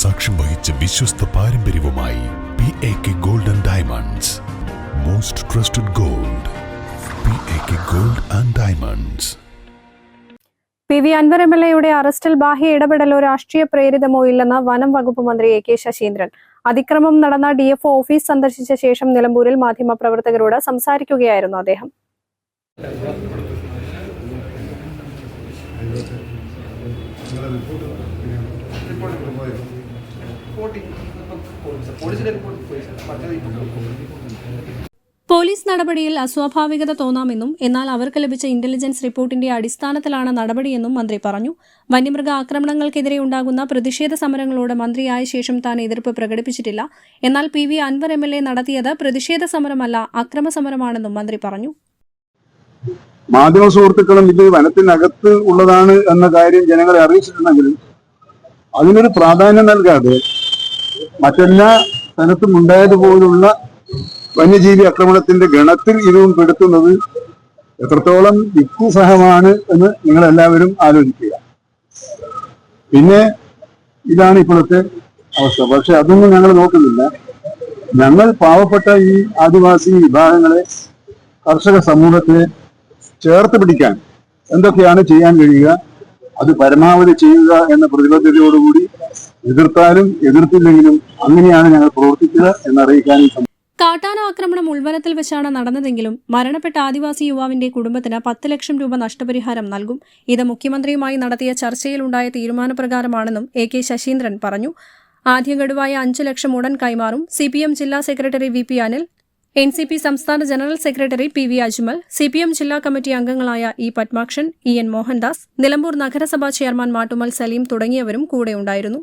സാക്ഷ്യം വഹിച്ച വിശ്വസ്ത പാരമ്പര്യവുമായി P A K gold and diamonds most trusted gold P A K gold and diamonds P V Anvar M L എയുടെ അറസ്റ്റിൽ ബാഹ്യ ഇടപെടലോ രാഷ്ട്രീയ പ്രേരിതമോ ഇല്ലെന്ന് വനം വകുപ്പ് മന്ത്രി എ കെ ശശീന്ദ്രൻ. അതിക്രമം നടന്ന ഡി എഫ് ഓഫീസ് സന്ദർശിച്ച ശേഷം നിലമ്പൂരിൽ മാധ്യമപ്രവർത്തകരോട് സംസാരിക്കുകയായിരുന്നു അദ്ദേഹം. പോലീസ് നടപടിയിൽ അസ്വാഭാവികത തോന്നാമെന്നും എന്നാൽ അവർക്ക് ലഭിച്ച ഇന്റലിജൻസ് റിപ്പോർട്ടിന്റെ അടിസ്ഥാനത്തിലാണ് നടപടിയെന്നും മന്ത്രി പറഞ്ഞു. വന്യമൃഗ ആക്രമണങ്ങൾക്കെതിരെ ഉണ്ടാകുന്ന പ്രതിഷേധ സമരങ്ങളോട് മന്ത്രിയായ ശേഷം താൻ എതിർപ്പ് പ്രകടിപ്പിച്ചിട്ടില്ല. എന്നാൽ P V Anvar M L A നടത്തിയത് പ്രതിഷേധ സമരമല്ല അക്രമ സമരമാണെന്നും മന്ത്രി പറഞ്ഞു. മാധ്യമ സുഹൃത്തുക്കളും ഇത് വനത്തിനകത്ത് ഉള്ളതാണ് എന്ന കാര്യം ജനങ്ങളെ അറിയിച്ചിട്ടുണ്ടെങ്കിലും അതിനൊരു പ്രാധാന്യം നൽകാതെ മറ്റെല്ലാ സ്ഥലത്തും ഉണ്ടായതുപോലുള്ള വന്യജീവി ആക്രമണത്തിന്റെ ഗണത്തിൽ ഇതും പെടുത്തുന്നത് എത്രത്തോളം യുക്തിസഹമാണ് എന്ന് നിങ്ങൾ എല്ലാവരും ആലോചിക്കുക. പിന്നെ ഇതാണ് ഇപ്പോഴത്തെ അവസ്ഥ. പക്ഷെ അതൊന്നും ഞങ്ങൾ നോക്കുന്നില്ല. ഞങ്ങൾ പാവപ്പെട്ട ഈ ആദിവാസി വിഭാഗങ്ങളെ കർഷക സമൂഹത്തെ ചേർത്ത് പിടിക്കാൻ എന്തൊക്കെയാണ് ചെയ്യാൻ കഴിയുക അത് പരമാവധി ചെയ്യുക എന്ന പ്രതിബദ്ധതയോടുകൂടി എതിർത്താലും എതിർത്തില്ലെങ്കിലും അങ്ങനെയാണ് ഞങ്ങൾ പ്രവർത്തിക്കുക എന്നറിയിക്കാനും കാട്ടാന ആക്രമണം ഉൾവനത്തിൽ വെച്ചാണ് നടന്നതെങ്കിലും മരണപ്പെട്ട ആദിവാസി യുവാവിന്റെ കുടുംബത്തിന് പത്ത് ലക്ഷം രൂപ നഷ്ടപരിഹാരം നൽകും. ഇത് മുഖ്യമന്ത്രിയുമായി നടത്തിയ ചർച്ചയിലുണ്ടായ തീരുമാനപ്രകാരമാണെന്നും എ കെ ശശീന്ദ്രൻ പറഞ്ഞു. ആദ്യ ഗഡുവായ അഞ്ച് ലക്ഷം ഉടൻ കൈമാറും. സി പി എം ജില്ലാ secretary V P Anil N C P സംസ്ഥാന general secretary P V Ajmal C P M ജില്ലാ കമ്മിറ്റി അംഗങ്ങളായ E Padmakshan E N Mohandas Nilambur നഗരസഭാ ചെയർമാൻ മാട്ടുമൽ സലീം തുടങ്ങിയവരും കൂടെയുണ്ടായിരുന്നു.